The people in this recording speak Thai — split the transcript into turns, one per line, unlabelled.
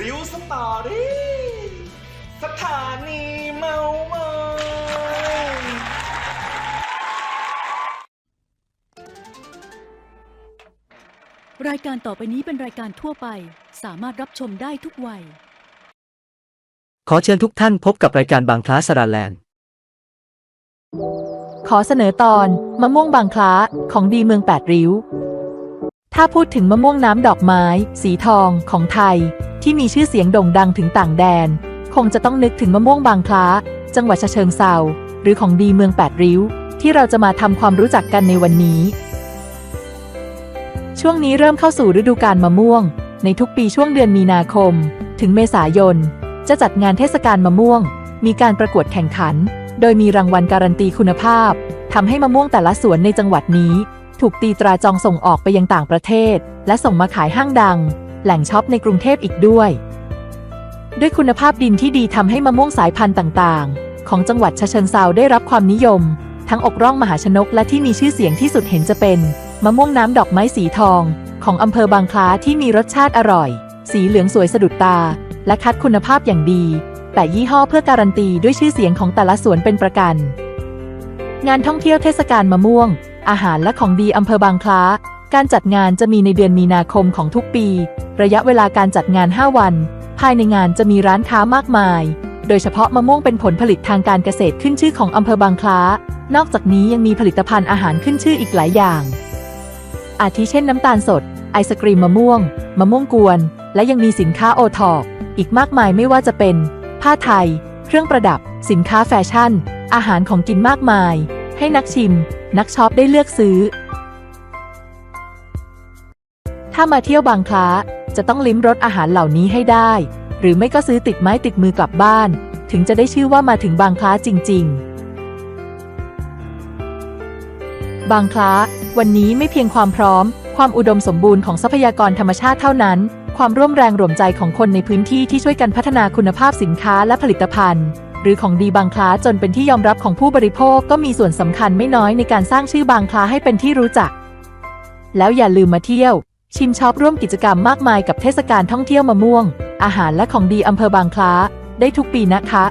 ริ้วสตอรี่สถานีเมาเมย
รายการต่อไปนี้เป็นรายการทั่วไป สามารถรับชมได้ทุกวัย
ขอเชิญทุกท่านพบกับรายการบางคล้าสราแลนด์
ขอเสนอตอนมะม่วงบางคล้าของดีเมืองแปดริ้ว ถ้าพูดถึงมะม่วงน้ำดอกไม้ สีทองของไทย ที่มีชื่อเสียงโด่งดังถึงต่างแดน คงจะต้องนึกถึงมะม่วงบางคล้า จังหวัดฉะเชิงเซาหรือของดีเมืองแปดริ้ว ที่เราจะมาทำความรู้จักกันในวันนี้ ช่วงนี้เริ่มเข้าสู่ฤดูกาลมะม่วง ในทุกปีช่วงเดือนมีนาคม ถึงเมษายน จะจัดงานเทศกาลมะม่วง มีการประกวดแข่งขัน โดยมีรางวัลการันตีคุณภาพทำให้มะม่วงแต่ละสวนในจังหวัดนี้ ถูกตีตราจองส่งออกไปยังต่างประเทศ และส่งมาขายห้างดัง แหล่งช็อปในกรุงเทพอีกด้วย ด้วยคุณภาพดินที่ดีทำให้มะม่วงสายพันธุ์ต่างๆ ของจังหวัดฉะเชิงเซาได้รับความนิยม ทั้งอกร่องมหาชนกและที่มีชื่อเสียงที่สุดเห็นจะเป็น มะม่วงน้ำดอกไม้สีทอง ของอำเภอบางคล้าที่มีรสชาติอร่อย สีเหลืองสวยสะดุดตา และคัดคุณภาพอย่างดี แต่ยี่ห้อเพื่อการันตีด้วยชื่อเสียงของแต่ละสวนเป็นประกัน งานท่องเที่ยวเทศกาลมะม่วง อาหารและของดีอำเภอบางคล้า การจัดงานจะมีในเดือนมีนาคมของทุกปี ระยะเวลาการจัดงาน 5 วัน ภายในงานจะมีร้านค้ามากมาย โดยเฉพาะมะม่วงเป็นผลผลิตทางการเกษตรขึ้นชื่อของอำเภอบางคล้า นอกจากนี้ยังมีผลิตภัณฑ์อาหารขึ้นชื่ออีกหลายอย่าง อาทิเช่นน้ำตาลสด ไอศกรีมมะม่วง มะม่วงกวน และยังมีสินค้าโอทอปอีกมากมายไม่ว่าจะเป็น ผ้าไทย เครื่องประดับ สินค้าแฟชั่น อาหารของกินมากมาย ให้นักชิม นักช็อปได้เลือกซื้อ ถ้ามาเที่ยวบางคล้า จะต้องลิ้มรสอาหารเหล่านี้ให้ได้ หรือไม่ก็ซื้อติดไม้ติดมือกลับบ้าน ถึงจะได้ชื่อว่ามาถึงบางคล้าจริง ๆ บางคล้า วันนี้ไม่เพียงความพร้อม ความอุดมสมบูรณ์ของทรัพยากรธรรมชาติเท่านั้น ความร่วมแรงร่วมใจของคนในพื้นที่ที่ช่วยกันพัฒนาคุณภาพสินค้าและผลิตภัณฑ์ หรือของดีบางคล้าจนเป็นที่ยอมรับของผู้บริโภคก็มีส่วนสำคัญไม่น้อยในการสร้างชื่อบางคล้าให้เป็นที่รู้จักแล้วอย่าลืมมาเที่ยว ชิมช็อปร่วมกิจกรรมมากมายกับเทศกาลท่องเที่ยวมะม่วง อาหารและของดีอำเภอบางคล้า ได้ทุกปีนะคะ